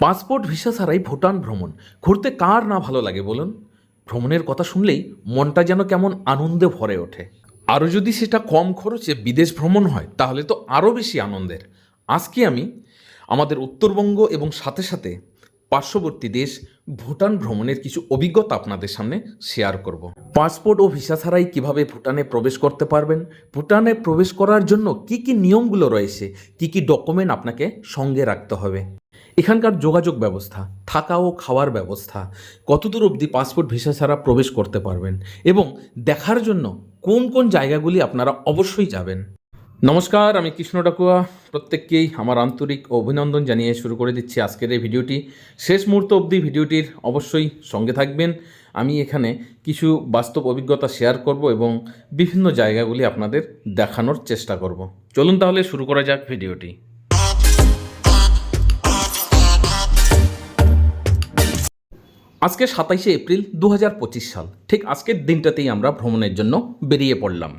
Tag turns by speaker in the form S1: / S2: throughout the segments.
S1: Passport visa ছাড়াই ভুটান ভ্রমণ। ঘুরতে কার না ভালো লাগে বলুন? ভ্রমণের কথা শুনলেই মনটা যেন কেমন আনন্দে ভরে ওঠে। আরও যদি সেটা কম খরচে বিদেশ ভ্রমণ হয়, তাহলে তো আরও বেশি আনন্দের। আজকে আমি আমাদের উত্তরবঙ্গ এবং সাথে সাথে পার্শ্ববর্তী দেশ ভুটান ভ্রমণের কিছু অভিজ্ঞতা আপনাদের সামনে শেয়ার করব। পাসপোর্ট ও ভিসা ছাড়াই কীভাবে ভুটানে প্রবেশ করতে পারবেন? ভুটানে প্রবেশ করার জন্য কি কি নিয়মগুলো রয়েছে? কি কি ডকুমেন্ট আপনাকে সঙ্গে রাখতে হবে? এখানকার যোগাযোগ ব্যবস্থা, থাকা ও খাওয়ার ব্যবস্থা, কতদূর অবধি পাসপোর্ট ভিসা ছাড়া প্রবেশ করতে পারবেন এবং দেখার জন্য কোন কোন জায়গাগুলি আপনারা অবশ্যই যাবেন। নমস্কার, আমি কৃষ্ণ ডাকুয়া। প্রত্যেককেই আমার আন্তরিক অভিনন্দন জানিয়ে শুরু করে দিচ্ছি আজকের এই ভিডিওটি। শেষ মুহূর্ত অবধি ভিডিওটির অবশ্যই সঙ্গে থাকবেন। আমি এখানে কিছু বাস্তব অভিজ্ঞতা শেয়ার করব এবং বিভিন্ন জায়গাগুলি আপনাদের দেখানোর চেষ্টা করব। চলুন তাহলে শুরু করা যাক ভিডিওটি। আজকে সাতাইশে এপ্রিল দু হাজার পঁচিশ সাল। ঠিক আজকের দিনটাতেই আমরা ভ্রমণের জন্য বেরিয়ে পড়লাম।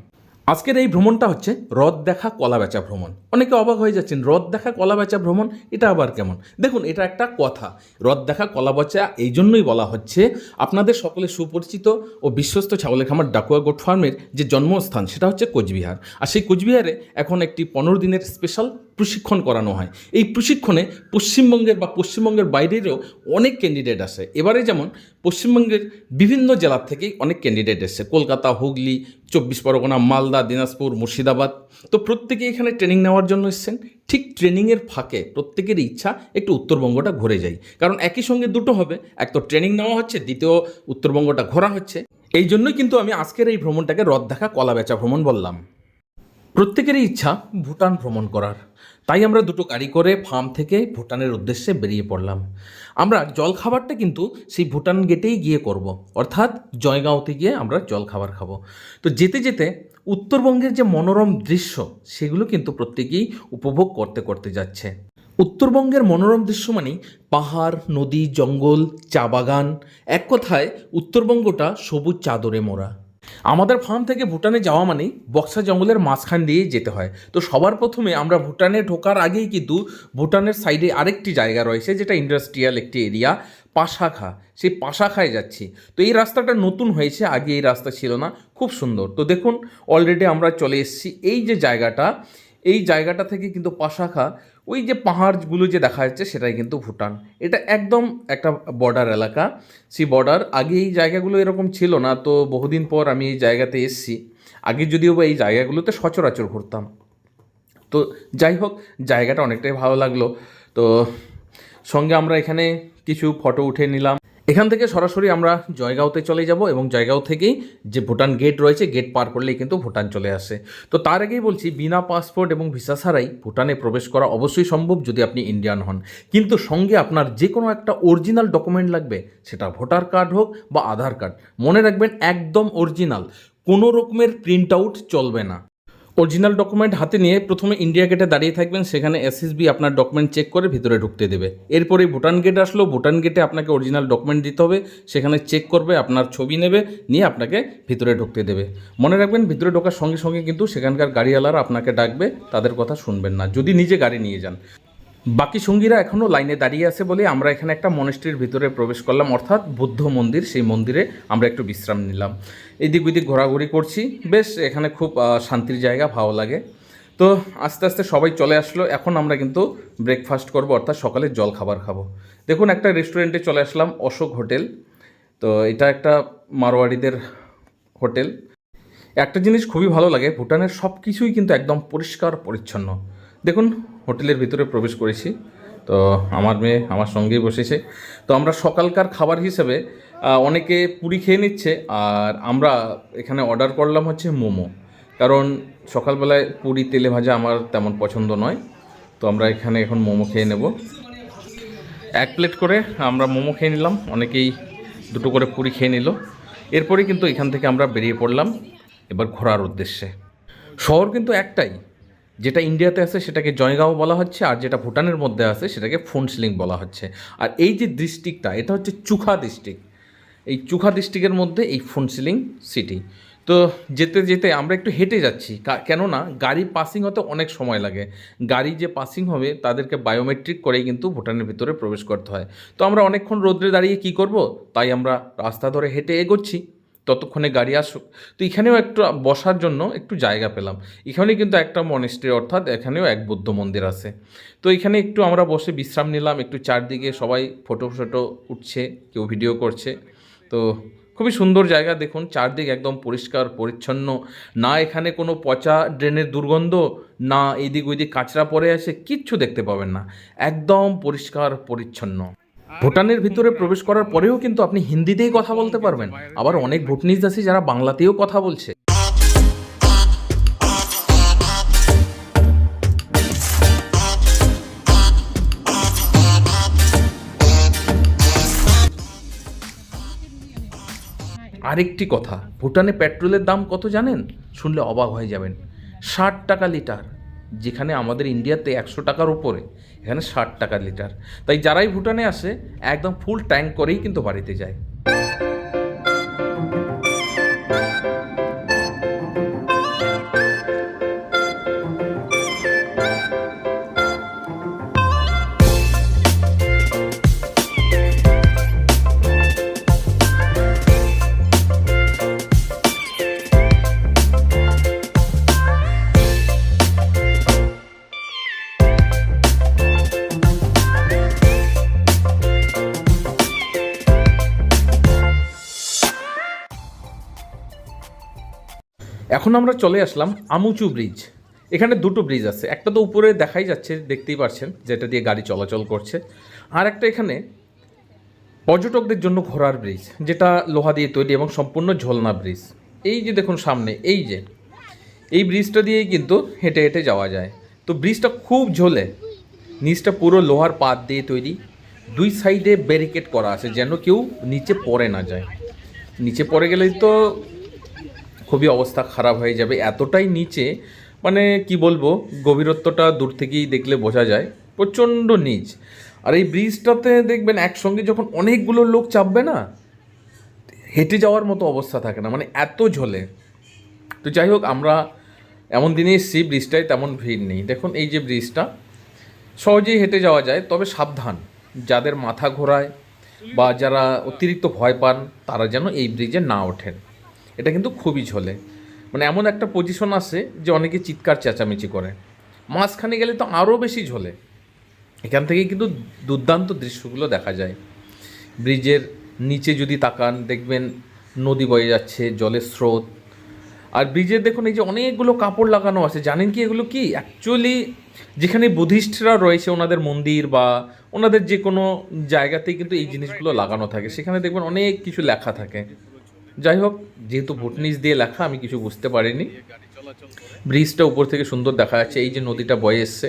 S1: আজকের এই ভ্রমণটা হচ্ছে হ্রদ দেখা কলা বেচা ভ্রমণ। অনেকে অবাক হয়ে যাচ্ছেন হ্রদ দেখা কলা বেচা ভ্রমণ? এটা আবার কেমন? দেখুন, এটা একটা কথা। হ্রদ দেখা কলা বেচা, এই জন্যই বলা হচ্ছে আপনাদের সকলে সুপরিচিত ও বিশ্বস্ত ছাগলের খামার ডাকুয়া গোট ফার্মের যে জন্মস্থান, সেটা হচ্ছে কোচবিহার। আর সেই কোচবিহারে এখন একটি পনেরো দিনের স্পেশাল প্রশিক্ষণ করানো হয়। এই প্রশিক্ষণে পশ্চিমবঙ্গের বা পশ্চিমবঙ্গের বাইরেরও অনেক ক্যান্ডিডেট আসে। এবারে যেমন পশ্চিমবঙ্গের বিভিন্ন জেলার থেকেই অনেক ক্যান্ডিডেট এসছে। কলকাতা, হুগলি, চব্বিশ পরগনা, মালদা, দিনাজপুর, মুর্শিদাবাদ। তো প্রত্যেকে এখানে ট্রেনিং নেওয়ার জন্য এসছেন। ঠিক ট্রেনিংয়ের ফাঁকে প্রত্যেকেরই ইচ্ছা একটু উত্তরবঙ্গটা ঘুরে যাই। কারণ একই সঙ্গে দুটো হবে। এক তো ট্রেনিং নেওয়া হচ্ছে, দ্বিতীয় উত্তরবঙ্গটা ঘোরা হচ্ছে। এই জন্যই কিন্তু আমি আজকের এই ভ্রমণটাকে রদ দেখা কলা বেচা ভ্রমণ বললাম। প্রত্যেকেরই ইচ্ছা ভুটান ভ্রমণ করার। তাই আমরা দুটো গাড়ি করে ফার্ম থেকে ভুটানের উদ্দেশ্যে বেরিয়ে পড়লাম। আমরা জলখাবারটা কিন্তু সেই ভুটান গেটেই গিয়ে করব। অর্থাৎ জয়গাঁওতে গিয়ে আমরা জলখাবার খাব। তো যেতে যেতে উত্তরবঙ্গের যে মনোরম দৃশ্য, সেগুলো কিন্তু প্রত্যেকেই উপভোগ করতে করতে যাচ্ছে। উত্তরবঙ্গের মনোরম দৃশ্য মানেই পাহাড়, নদী, জঙ্গল, চা বাগান। এক কথায় উত্তরবঙ্গটা সবুজ চাদরে মোড়া। আমাদের ফার্ম থেকে ভুটানে যাওয়া মানেই বক্সা জঙ্গলের মাঝখান দিয়ে যেতে হয়। তো সবার প্রথমে আমরা ভুটানে ঢোকার আগেই কিন্তু ভুটানের সাইডে আরেকটি জায়গা রয়েছে, যেটা ইন্ডাস্ট্রিয়াল একটি এরিয়া, পাশাখা। সেই পাশাখায় যাচ্ছি। তো এই রাস্তাটা নতুন হয়েছে, আগে এই রাস্তা ছিল না। খুব সুন্দর। তো দেখুন অলরেডি আমরা চলে এসেছি। এই যে জায়গাটা, এই জায়গাটা থেকে কিন্তু পাশাখা ওই যে পাহাড়গুলো যে দেখা যাচ্ছে সেটাই কিন্তু ভুটান। এটা একদম একটা বর্ডার এলাকা। সেই বর্ডার আগে এই জায়গাগুলো এরকম ছিল না, তো বহুদিন পর আমি এই জায়গাতে এসেছি। আগে যদিও বা এই জায়গাগুলোতে সচরাচর ঘুরতাম। তো যাই হোক, জায়গাটা অনেকটাই ভালো লাগল। তো সঙ্গে আমরা এখানে কিছু ফটো উঠে নিলাম। এখান থেকে সরাসরি আমরা জয়গাঁওতে চলে যাব এবং জয়গাঁও থেকেই যে ভুটান গেট রয়েছে, গেট পার করলেই কিন্তু ভুটান চলে আসে। তো তার আগেই বলছি, বিনা পাসপোর্ট এবং ভিসা ছাড়াই ভুটানে প্রবেশ করা অবশ্যই সম্ভব যদি আপনি ইন্ডিয়ান হন। কিন্তু সঙ্গে আপনার যে কোনো একটা অরিজিনাল ডকুমেন্ট লাগবে, সেটা ভোটার কার্ড হোক বা আধার কার্ড। মনে রাখবেন, একদম অরিজিনাল। কোনো রকমের প্রিন্ট আউট চলবে না। অরিজিনাল ডকুমেন্ট হাতে নিয়ে প্রথমে ইন্ডিয়া গেটে দাঁড়িয়ে থাকবেন, সেখানে এসএসবি আপনার ডকুমেন্ট চেক করে ভিতরে ঢুকতে দেবে। এরপরে ভুটান গেট আসলো, ভুটান গেটে আপনাকে অরিজিনাল ডকুমেন্ট দিতে হবে, সেখানে চেক করবে, আপনার ছবি নেবে, নিয়ে আপনাকে ভিতরে ঢুকতে দেবে। মনে রাখবেন, ভিতরে ঢোকার সঙ্গে সঙ্গে কিন্তু সেখানকার গাড়িওয়ালারা আপনাকে ডাকবে, তাদের কথা শুনবেন না, যদি নিজে গাড়ি নিয়ে যান। বাকি সঙ্গীরা এখনও লাইনে দাঁড়িয়ে আছে বলে আমরা এখানে একটা মনেস্ট্রির ভিতরে প্রবেশ করলাম। অর্থাৎ বুদ্ধ মন্দির, সেই মন্দিরে আমরা একটু বিশ্রাম নিলাম। এদিক ওইদিক ঘোরাঘুরি করছি। বেশ, এখানে খুব শান্তির জায়গা, ভালো লাগে। তো আস্তে আস্তে সবাই চলে আসলো। এখন আমরা কিন্তু ব্রেকফাস্ট করব, অর্থাৎ সকালে জল খাবার খাব। দেখুন, একটা রেস্টুরেন্টে চলে আসলাম, অশোক হোটেল। তো এটা একটা মারোয়াড়িদের হোটেল। একটা জিনিস খুবই ভালো লাগে, ভুটানের সব কিছুই কিন্তু একদম পরিষ্কার, পরিচ্ছন্ন। দেখুন, হোটেলের ভিতরে প্রবেশ করেছি। তো আমার মেয়ে আমার সঙ্গেই বসেছে। তো আমরা সকালকার খাবার হিসেবে অনেকে পুরি খেয়ে নিচ্ছে, আর আমরা এখানে অর্ডার করলাম হচ্ছে মোমো। কারণ সকালবেলায় পুরি, তেলে ভাজা আমার তেমন পছন্দ নয়। তো আমরা এখানে এখন মোমো খেয়ে নেব। এক প্লেট করে আমরা মোমো খেয়ে নিলাম। অনেকেই দুটো করে পুরি খেয়ে নিল। এরপরে কিন্তু এখান থেকে আমরা বেরিয়ে পড়লাম, এবার ঘোরার উদ্দেশ্যে। শহর কিন্তু একটাই। যেটা ইন্ডিয়াতে আছে সেটাকে জয়গাঁও বলা হচ্ছে, আর যেটা ভুটানের মধ্যে আছে সেটাকে ফোনসলিং বলা হচ্ছে। আর এই যে ডিস্ট্রিক্টটা এটা হচ্ছে চুখা ডিস্ট্রিক্ট এই চুখা ডিস্ট্রিক্টের মধ্যে এই ফোনসিলিং সিটি তো যেতে যেতে আমরা একটু হেঁটে যাচ্ছি কেননা গাড়ি পাসিং হতে অনেক সময় লাগে। গাড়ি যে পাসিং হবে, তাদেরকে বায়োমেট্রিক করেই কিন্তু ভুটানের ভিতরে প্রবেশ করতে হয়। তো আমরা অনেকক্ষণ রোদ্রে দাঁড়িয়ে কি করব? তাই আমরা রাস্তা ধরে হেঁটে এগোচ্ছি। ততক্ষণে গাড়ি আসুক। তো এখানেও একটু বসার জন্য একটু জায়গা পেলাম। এখানে কিন্তু একটা মনেস্ট্রি অর্থাৎ এখানেও এক বৌদ্ধ মন্দির আছে। তো এখানে একটু আমরা বসে বিশ্রাম নিলাম, একটু চারদিকে সবাই ফটো ফটো উঠছে, কেউ ভিডিও করছে। তো খুবই সুন্দর জায়গা দেখুন, চারদিক একদম পরিষ্কার, পরিচ্ছন্ন। না এখানে কোনো পচা ড্রেনের দুর্গন্ধ, না এদিক ওইদিক কাঁচরা পড়ে আছে, কিচ্ছু দেখতে পাবেন না। একদম পরিষ্কার, পরিচ্ছন্ন। ভুটানের ভিতরে প্রবেশ করার পরেও কিন্তু আপনি হিন্দিতেই কথা বলতে পারবেন। আবার অনেক ভুটনিজ আছে যারা বাংলাতেও কথা বলছে। আরেকটি কথা, ভুটানে পেট্রোলের দাম কত জানেন? শুনলে অবাক হয়ে যাবেন। ষাট টাকা লিটার। যেখানে আমাদের ইন্ডিয়াতে একশো টাকার উপরে, এখানে ষাট টাকা লিটার। তাই যারাই ভুটানে আসে, একদম ফুল ট্যাঙ্ক করেই কিন্তু বাড়িতে যায়। এখন আমরা চলে আসলাম আমুচু ব্রিজ। এখানে দুটো ব্রিজ আছে। একটা তো উপরে দেখাই যাচ্ছে, দেখতেই পাচ্ছেন যেটা দিয়ে গাড়ি চলাচল করছে। আর একটা এখানে পর্যটকদের জন্য ঘোরার ব্রিজ, যেটা লোহা দিয়ে তৈরি এবং সম্পূর্ণ ঝোলনা ব্রিজ। এই যে দেখুন সামনে, এই যে, এই ব্রিজটা দিয়েই কিন্তু হেঁটে হেঁটে যাওয়া যায়। তো ব্রিজটা খুব ঝোলে। নিচটা পুরো লোহার পাত দিয়ে তৈরি। দুই সাইডে ব্যারিকেড করা আছে, যেন কেউ নিচে পড়ে না যায়। নিচে পড়ে গেলেই তো খুবই অবস্থা খারাপ হয়ে যাবে, এতটাই নিচে মানে কি বলব, গভীরত্বটা দূর থেকেই দেখলে বোঝা যায়, প্রচণ্ড নিচ। আর এই ব্রিজটাতে দেখবেন একসঙ্গে যখন অনেকগুলো লোক চাপবে না, হেঁটে যাওয়ার মতো অবস্থা থাকে না মানে এত ঝোলে। তো যাই হোক, আমরা এমন দিনে এসেছি, ব্রিজটায় তেমন ভিড় নেই। দেখুন এই যে ব্রিজটা, সহজেই হেঁটে যাওয়া যায়, তবে সাবধান। যাদের মাথা ঘোরায় বা যারা অতিরিক্ত ভয় পান, তারা যেন এই ব্রিজে না ওঠেন। এটা কিন্তু খুবই ঝোলে। মানে এমন একটা পজিশন আছে যে অনেকে চিৎকার চেঁচামেচি করে। মাঝখানে গেলে তো আরও বেশি ঝোলে। এখান থেকে কিন্তু দুর্দান্ত দৃশ্যগুলো দেখা যায়। ব্রিজের নিচে যদি তাকান, দেখবেন নদী বয়ে যাচ্ছে, জলের স্রোত। আর ব্রিজের দেখুন, এই যে অনেকগুলো কাপড় লাগানো আছে, জানেন কি এগুলো কি? অ্যাকচুয়ালি যেখানে বুদ্ধিস্টরা রয়েছে, ওনাদের মন্দির বা ওনাদের যে কোনো জায়গাতেই কিন্তু এই জিনিসগুলো লাগানো থাকে। সেখানে দেখবেন অনেক কিছু লেখা থাকে। যাই হোক যেহেতু ভুটনিস দিয়ে লেখা, আমি কিছু বুঝতে পারিনি। ব্রিজটা উপর থেকে সুন্দর দেখা যাচ্ছে, এই যে নদীটা বয়ে এসছে,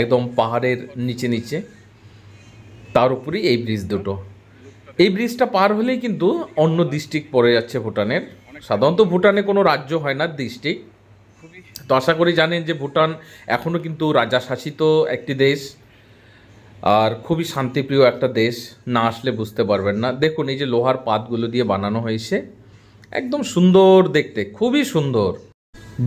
S1: একদম পাহাড়ের নিচে নিচে। তার উপরেই এই ব্রিজ দুটো। এই ব্রিজটা পার হলেই কিন্তু অন্য ডিস্ট্রিক্ট পড়ে যাচ্ছে ভুটানের। সাধারণত ভুটানে কোনো রাজ্য হয় না ডিস্ট্রিক্ট তো আশা করি জানেন যে ভুটান এখনও কিন্তু রাজা শাসিত একটি দেশ আর খুবই শান্তিপ্রিয় একটা দেশ। না আসলে বুঝতে পারবেন না। দেখুন, এই যে লোহার পাতগুলো দিয়ে বানানো হয়েছে। একদম সুন্দর দেখতে, খুবই সুন্দর।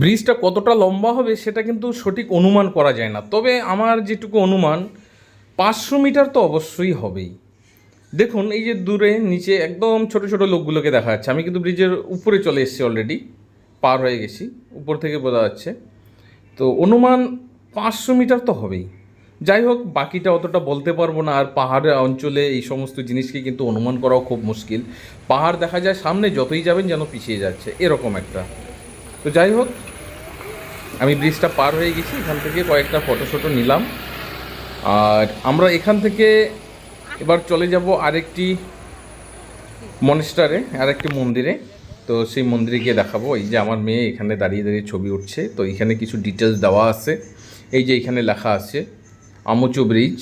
S1: ব্রিজটা কতটা লম্বা হবে সেটা কিন্তু সঠিক অনুমান করা যায় না। তবে আমার যেটুকু অনুমান, পাঁচশো মিটার তো অবশ্যই হবেই। দেখুন, এই যে দূরে, নিচে একদম ছোট ছোট লোকগুলোকে দেখা যাচ্ছে। আমি কিন্তু ব্রিজের উপরে চলে এসেছি অলরেডি পার হয়ে গেছি, উপর থেকে বোঝা যাচ্ছে। তো অনুমান পাঁচশো মিটার তো হবেই। যাই হোক, বাকিটা অতটা বলতে পারব না। আর পাহাড় অঞ্চলে এই সমস্ত জিনিসকে কিন্তু অনুমান করাও খুব মুশকিল। পাহাড় দেখা যায় সামনে যতই যাবেন যেন পিছিয়ে যাচ্ছে, এরকম একটা। তো যাই হোক, আমি ব্রিজটা পার হয়ে গেছি, এখান থেকে কয়েকটা ফটো শটো নিলাম। আর আমরা এখান থেকে এবার চলে যাব আরেকটি মনেস্টারে, আরেকটি মন্দিরে। তো সেই মন্দিরে গিয়ে দেখাবো। এই যে আমার মেয়ে এখানে দাঁড়িয়ে দাঁড়িয়ে ছবি উঠছে। তো এখানে কিছু ডিটেলস দেওয়া আছে। এই যে এখানে লেখা আছে আমুচু ব্রিজ।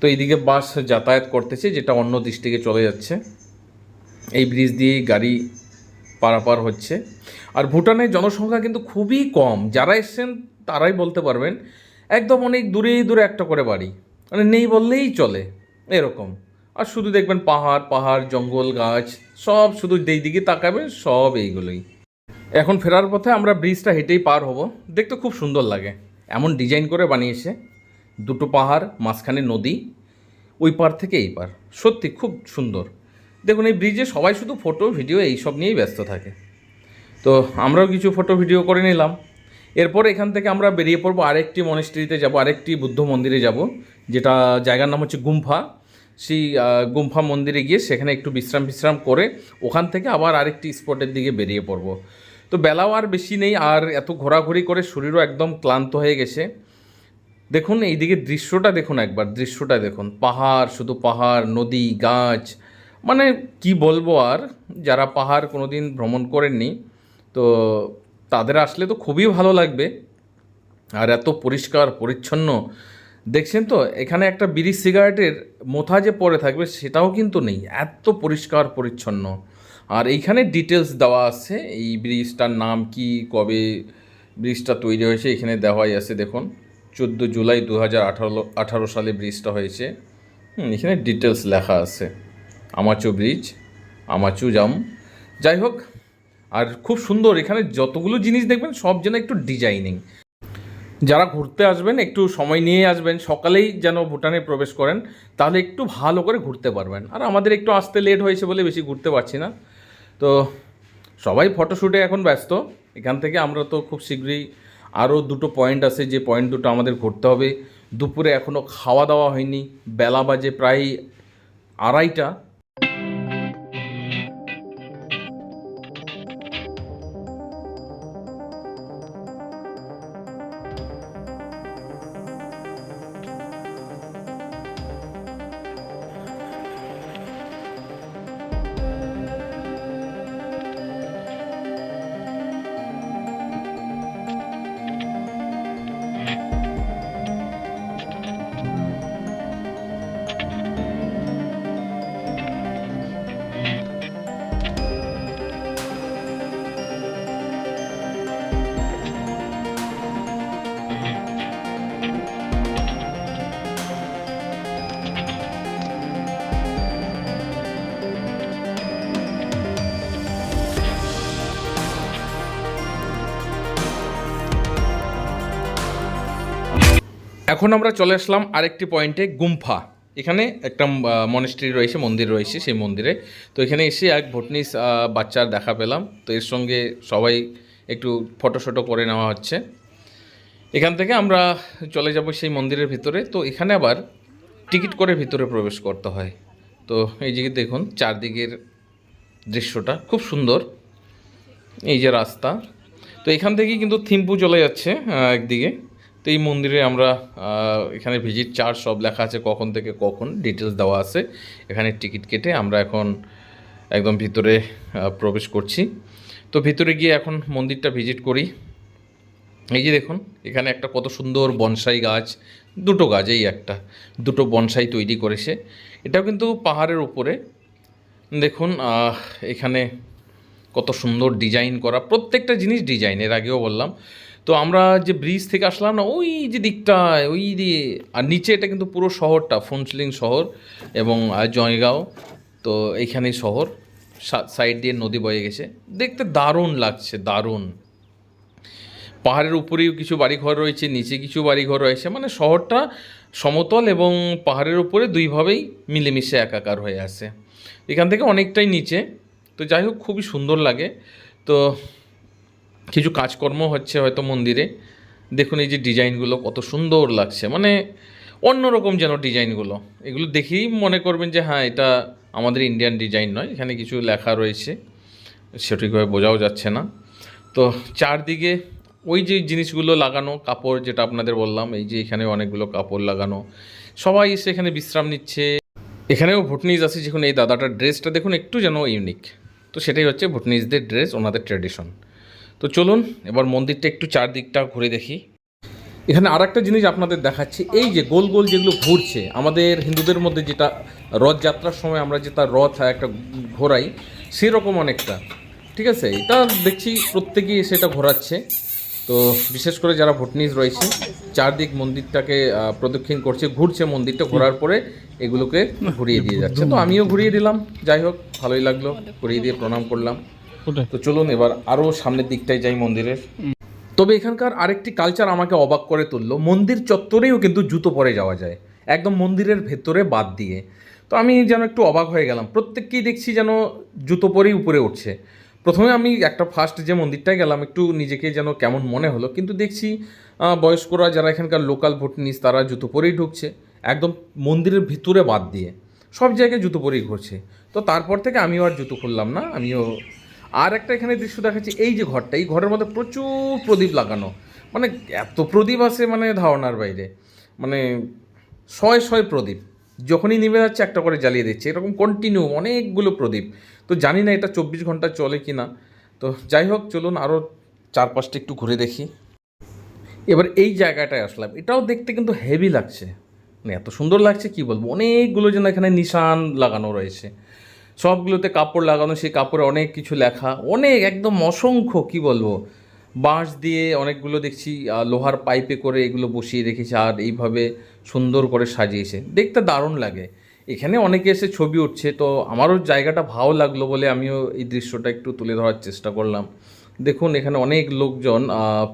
S1: তো এইদিকে বাস যাতায়াত করতেছে, যেটা অন্য ডিস্ট্রিক্টে চলে যাচ্ছে। এই ব্রিজ দিয়ে গাড়ি পারাপার হচ্ছে। আর ভুটানের জনসংখ্যা কিন্তু খুবই কম। যারা এসছেন, তারাই বলতে পারবেন, একদম অনেক দূরে দূরে একটা করে বাড়ি। মানে নেই বললেই চলে, এরকম। আর শুধু দেখবেন পাহাড় পাহাড়, জঙ্গল, গাছ, সব শুধু যেই দিকে তাকাবেন, সব এইগুলোই। এখন ফেরার পথে আমরা ব্রিজটা হেঁটেই পার হব। দেখতে খুব সুন্দর লাগে। এমন ডিজাইন করে বানিয়েছে। দুটো পাহাড়, মাঝখানে নদী, ওই পার থেকে এই পার। সত্যি খুব সুন্দর। দেখুন, এই ব্রিজে সবাই শুধু ফটো ভিডিও এইসব নিয়েই ব্যস্ত থাকে। তো আমরাও কিছু ফটো ভিডিও করে নিলাম। এরপর এখান থেকে আমরা বেরিয়ে পড়ব আরেকটি মনেস্ট্রিতে যাব, আরেকটি বুদ্ধ মন্দিরে যাব, যেটা জায়গার নাম হচ্ছে গুম্ফা। সেই গুম্ফা মন্দিরে গিয়ে সেখানে একটু বিশ্রাম বিশ্রাম করে ওখান থেকে আবার আরেকটি স্পটের দিকে বেরিয়ে পড়ব। তো বেলাও আর বেশি নেই, আর এত ঘোরাঘুরি করে শরীরও একদম ক্লান্ত হয়ে গেছে। দেখুন, এইদিকে দৃশ্যটা দেখুন একবার, দৃশ্যটা দেখুন। পাহাড়, শুধু পাহাড়, নদী, গাছ মানে কি বলব আর, যারা পাহাড় কোনোদিন ভ্রমণ করেননি, তো তাদের আসলে তো খুবই ভালো লাগবে। আর এত পরিষ্কার, পরিচ্ছন্ন, দেখছেন তো, এখানে একটা বিড়ি সিগারেটের মোথা যে পড়ে থাকবে, সেটাও কিন্তু নেই। এত পরিষ্কার, পরিচ্ছন্ন। আর এইখানে ডিটেলস দেওয়া আছে, এই ব্রিজটার নাম কি, কবে ব্রিজটা তৈরি হয়েছে, এখানে দেওয়াই আছে, দেখুন। চোদ্দ জুলাই দু হাজার আঠারো সালে ব্রিজটা হয়েছে। এখানে ডিটেলস লেখা আছে। আমাচু ব্রিজ আমাচু জাম যাই হোক, আর খুব সুন্দর, এখানে যতগুলো জিনিস দেখবেন, সব যেন একটু ডিজাইনিং যারা ঘুরতে আসবেন, একটু সময় নিয়ে আসবেন, সকালেই যেন ভুটানে প্রবেশ করেন, তাহলে একটু ভালো করে ঘুরতে পারবেন। আর আমাদের একটু আসতে লেট হয়েছে বলে বেশি ঘুরতে পারছি না। তো সবাই ফটোশ্যুটে এখন ব্যস্ত। এখান থেকে আমরা তো খুব শীঘ্রই আরও দুটো পয়েন্ট আছে, যে পয়েন্ট দুটো আমাদের ঘুরতে হবে। দুপুরে এখনও খাওয়া দাওয়া হয়নি, বেলা বাজে প্রায় আড়াইটা। এখন আমরা চলে আসলাম আরেকটি পয়েন্টে, গুম্ফা। এখানে একটা মনেস্ট্রি রয়েছে, মন্দির রয়েছে সেই মন্দিরে। তো এখানে এসে এক ভুটনিস বাচ্চার দেখা পেলাম। তো এর সঙ্গে সবাই একটু ফটো শটো করে নেওয়া হচ্ছে। এখান থেকে আমরা চলে যাব সেই মন্দিরের ভিতরে। তো এখানে আবার টিকিট করে ভিতরে প্রবেশ করতে হয়। তো এই যে দেখুন, চারদিকের দৃশ্যটা খুব সুন্দর। এই যে রাস্তা। তো এখান থেকেই কিন্তু থিম্পু চলে যাচ্ছে একদিকে। তো এই মন্দিরে আমরা এখানে ভিজিট চার্জ সব লেখা আছে কখন থেকে কখন ডিটেলস দেওয়া আছে। এখানে টিকিট কেটে আমরা এখন একদম ভিতরে প্রবেশ করছি। তো ভিতরে গিয়ে এখন মন্দিরটা ভিজিট করি। এই যে দেখুন, এখানে একটা কত সুন্দর বনসাই গাছ, দুটো গাছ এই একটা, দুটো বনসাই তৈরি করেছে। এটাও কিন্তু পাহাড়ের উপরে। দেখুন এখানে কত সুন্দর ডিজাইন করা, প্রত্যেকটা জিনিস ডিজাইন এর আগেও বললাম। তো আমরা যে ব্রিজ থেকে আসলাম না, ওই যে দিকটায়, ওই দিয়ে আর নিচে এটা কিন্তু পুরো শহরটা, ফোনসলিং শহর এবং জয়গাঁও। তো এইখানেই শহর সাইড দিয়ে নদী বয়ে গেছে। দেখতে দারুণ লাগছে, দারুণ। পাহাড়ের উপরেও কিছু বাড়িঘর রয়েছে, নিচে কিছু বাড়িঘর রয়েছে। মানে শহরটা সমতল এবং পাহাড়ের উপরে দুইভাবেই মিলেমিশে একাকার হয়ে আছে। এখান থেকে অনেকটাই নিচে। তো যাই হোক, খুবই সুন্দর লাগে। তো কিছু কাজকর্ম হচ্ছে হয়তো মন্দিরে। দেখুন এই যে ডিজাইনগুলো কত সুন্দর লাগছে। মানে অন্যরকম যেন ডিজাইনগুলো। এগুলো দেখেই মনে করবেন যে হ্যাঁ এটা আমাদের ইন্ডিয়ান ডিজাইন নয়। এখানে কিছু লেখা রয়েছে। সঠিকভাবে বোঝাও যাচ্ছে না। তো চারদিকে ওই যে জিনিসগুলো লাগানো, কাপড় যেটা আপনাদের বললাম, এই যে এখানে অনেকগুলো কাপড় লাগানো। সবাই এসে এখানে বিশ্রাম নিচ্ছে। এখানেও ভুটনিজ আছে। যখন এই দাদাটার ড্রেসটা দেখুন একটু যেন ইউনিক তো সেটাই হচ্ছে ভুটনিজদের ড্রেস ওনাদের ট্র্যাডিশন তো চলুন, এবার মন্দিরটা একটু চারদিকটা ঘুরে দেখি। এখানে আর একটা জিনিস আপনাদের দেখাচ্ছি, এই যে গোল গোল যেগুলো ঘুরছে, আমাদের হিন্দুদের মধ্যে যেটা রথযাত্রার সময় আমরা যেটা রথ একটা ঘোরাই, সেরকম অনেকটা, ঠিক আছে? এটা দেখছি প্রত্যেকেই সেটা ঘোরাচ্ছে। তো বিশেষ করে যারা ভুটনিজ রয়েছে, চারদিক মন্দিরটাকে প্রদক্ষিণ করছে, ঘুরছে মন্দিরটা ঘোরার পরে এগুলোকে ঘুরিয়ে দিয়ে যাচ্ছে। তো আমিও ঘুরিয়ে দিলাম, যাই হোক, ভালোই লাগল, ঘুরিয়ে দিয়ে প্রণাম করলাম। তো চলুন এবার আরও সামনের দিকটায় যাই মন্দিরের। তবে এখানকার আরেকটি কালচার আমাকে অবাক করে তুললো। মন্দির চত্বরেও কিন্তু জুতো পরে যাওয়া যায়। একদম মন্দিরের ভেতরে বাদ দিয়ে। তো আমি যেন একটু অবাক হয়ে গেলাম। প্রত্যেককেই দেখছি যেন জুতো পরেই উপরে উঠছে। প্রথমে আমি একটা ফার্স্ট যে মন্দিরটায় গেলাম, একটু নিজেকে যেন কেমন মনে হলো। কিন্তু দেখছি বয়স্করা যারা এখানকার লোকাল ভোটনিস, তারা জুতো পরেই ঢুকছে। একদম মন্দিরের ভিতরে বাদ দিয়ে। সব জায়গায় জুতো পরেই ঘুরছে। তো তারপর থেকে আমিও আর জুতো খুললাম না। আমিও আর একটা এখানে দৃশ্য দেখাচ্ছি, এই যে ঘরটা, এই ঘরের মধ্যে প্রচুর প্রদীপ লাগানো। মানে এত প্রদীপ আছে মানে ধারণার বাইরে। মানে শয় শয় প্রদীপ। যখনই নেমে যাচ্ছে, একটা করে জ্বালিয়ে দিচ্ছে। এরকম কন্টিনিউ অনেকগুলো প্রদীপ। তো জানি না এটা চব্বিশ ঘণ্টা চলে কি না তো যাই হোক, চলুন আরও চার পাঁচটা একটু ঘুরে দেখি। এবার এই জায়গাটায় আসলাম। এটাও দেখতে কিন্তু হেভি লাগছে। মানে এত সুন্দর লাগছে, কি বলব? অনেকগুলো যেন এখানে নিশান লাগানো রয়েছে। সবগুলোতে কাপড় লাগানো, সেই কাপড়ে অনেক কিছু লেখা, অনেক, একদম অসংখ্য, কি বলব? বাঁশ দিয়ে অনেকগুলো দেখছি লোহার পাইপে করে এগুলো বসিয়ে রেখেছে আর এইভাবে সুন্দর করে সাজিয়েছে। দেখতে দারুণ লাগে। এখানে অনেকে এসে ছবি উঠছে, তো আমারও জায়গাটা ভালো লাগল বলে আমিও এই দৃশ্যটা একটু তুলে ধরার চেষ্টা করলাম। দেখুন, এখানে অনেক লোকজন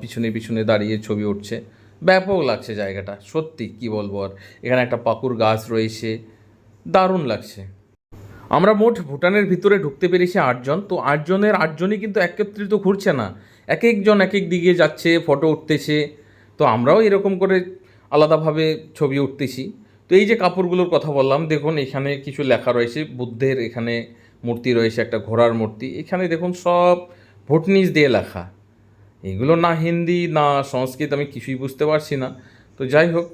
S1: পিছনে পিছনে দাঁড়িয়ে ছবি উঠছে। ব্যাপক লাগছে জায়গাটা, সত্যি, কি বলব আর। এখানে একটা পাকুর গাছ রয়েছে, দারুণ লাগছে। আমরা মোট ভুটানের ভিতরে ঢুকতে পেরেছি আটজন। তো আটজনের, আটজনই কিন্তু একত্রিত ঘুরছে না। এক একজন এক এক দিকে যাচ্ছে, ফটো উঠতেছে। তো আমরাও এরকম করে আলাদাভাবে ছবি উঠতেছি। তো এই যে কাপড়গুলোর কথা বললাম, দেখুন এখানে কিছু লেখা রয়েছে। বুদ্ধের এখানে মূর্তি রয়েছে, একটা ঘোড়ার মূর্তি। এখানে দেখুন সব ভুটনিস দিয়ে লেখা। এগুলো না হিন্দি, না সংস্কৃত, আমি কিছুই বুঝতে পারছি না। তো যাই হোক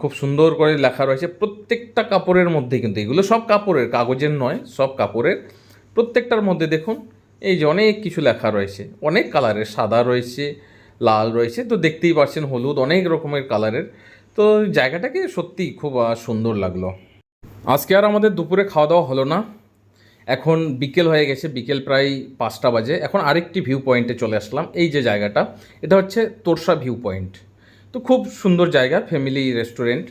S1: খুব সুন্দর করে লেখা রয়েছে। প্রত্যেকটা কাপড়ের মধ্যে কিন্তু এগুলো সব কাপড়ের, কাগজের নয়, সব কাপড়ের। প্রত্যেকটার মধ্যে দেখুন, এই যে অনেক কিছু লেখা রয়েছে। অনেক কালারের, সাদা রয়েছে, লাল রয়েছে। তো দেখতেই পাচ্ছেন, হলুদ, অনেক রকমের কালারের। তো জায়গাটাকে সত্যিই খুব সুন্দর লাগল। আজকে আর আমাদের দুপুরে খাওয়া দাওয়া হলো না। এখন বিকেল হয়ে গেছে, বিকেল প্রায় পাঁচটা বাজে। এখন আরেকটি ভিউ পয়েন্টে চলে আসলাম। এই যে জায়গাটা, এটা হচ্ছে তোরসা ভিউ পয়েন্ট তো খুব সুন্দর জায়গা ফ্যামিলি রেস্টুরেন্ট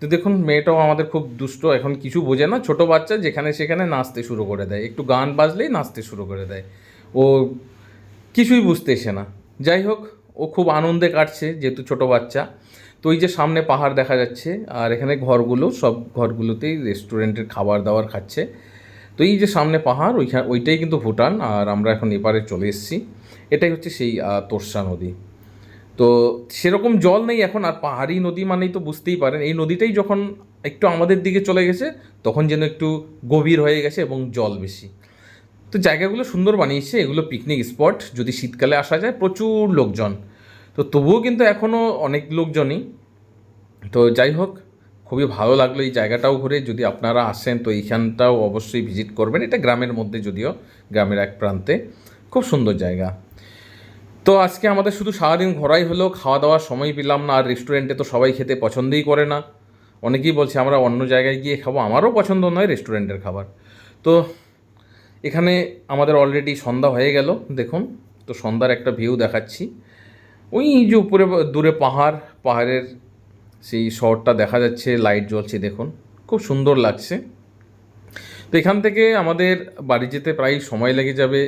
S1: তো দেখুন, মেয়েটাও আমাদের খুব দুষ্ট, এখন কিছু বোঝে না। ছোটো বাচ্চা যেখানে সেখানে নাচতে শুরু করে দেয়। একটু গান বাজলেই নাচতে শুরু করে দেয়। ও কিছুই বুঝতে বুঝতেছে না। যাই হোক, ও খুব আনন্দে কাটছে যেহেতু ছোট বাচ্চা। তো ওই যে সামনে পাহাড় দেখা যাচ্ছে, আর এখানে ঘরগুলো, সব ঘরগুলোতেই রেস্টুরেন্টের খাবার দাবার খাচ্ছে। তো এই যে সামনে পাহাড় ওইখানে ওইটাই কিন্তু ভুটান, আর আমরা এখন এপারে চলে এসেছি। এটাই হচ্ছে সেই তোরসা নদী। তো সেরকম জল নেই এখন, আর পাহাড়ি নদী মানেই তো বুঝতেই পারেন। এই নদীটাই যখন একটু আমাদের দিকে চলে গেছে, তখন যেন একটু গভীর হয়ে গেছে এবং জল বেশি। তো জায়গাগুলো সুন্দর বানিয়েছে, এগুলো পিকনিক স্পট যদি শীতকালে আসা যায় প্রচুর লোকজন। তো তবুও কিন্তু এখনও অনেক লোকজনই। তো যাই হোক, খুবই ভালো লাগল এই জায়গাটাও ঘুরে। যদি আপনারা আসেন, তো এইখানটাও অবশ্যই ভিজিট করবেন। এটা গ্রামের মধ্যে যদিও, গ্রামের এক প্রান্তে। খুব সুন্দর জায়গা। তো আজকে আমাদের শুধু সারাদিন ঘোরাই হলো, খাওয়া দাওয়ার সময় পেলাম না, আর রেস্টুরেন্টে তো সবাই খেতে পছন্দই করে না। অনেকেই বলছে, আমরা অন্য জায়গায় গিয়ে খাব। আমারও পছন্দ নয় রেস্টুরেন্টের খাবার। তো এখানে আমাদের অলরেডি সন্ধ্যা হয়ে গেল, দেখুন। তো সন্ধ্যার একটা ভিউ দেখাচ্ছি। ওই যে উপরে, দূরে পাহাড়, পাহাড়ের সেই শহরটা দেখা যাচ্ছে লাইট জ্বলছে, দেখুন। খুব সুন্দর লাগছে। তো এখান থেকে আমাদের বাড়ি যেতে প্রায় সময় লেগে যাবে।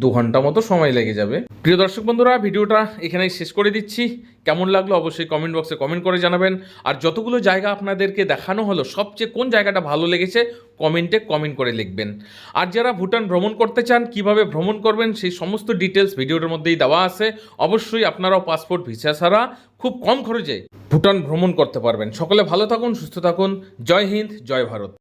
S1: দু ঘণ্টা মতো সময় লেগে যাবে। প্রিয় দর্শক বন্ধুরা, ভিডিওটা এখানেই শেষ করে দিচ্ছি। কেমন লাগল অবশ্যই কমেন্ট বক্সে কমেন্ট করে জানাবেন। আর যতগুলো জায়গা আপনাদেরকে দেখানো হলো, সবচেয়ে কোন জায়গাটা ভালো লেগেছে কমেন্টে কমেন্ট করে লিখবেন। আর যারা ভুটান ভ্রমণ করতে চান, কীভাবে ভ্রমণ করবেন, সেই সমস্ত ডিটেলস ভিডিওর মধ্যেই দেওয়া আছে। অবশ্যই আপনারাও পাসপোর্ট ভিসা ছাড়া খুব কম খরচে ভুটান ভ্রমণ করতে পারবেন। সকলে ভালো থাকুন, সুস্থ থাকুন। জয় হিন্দ, জয় ভারত।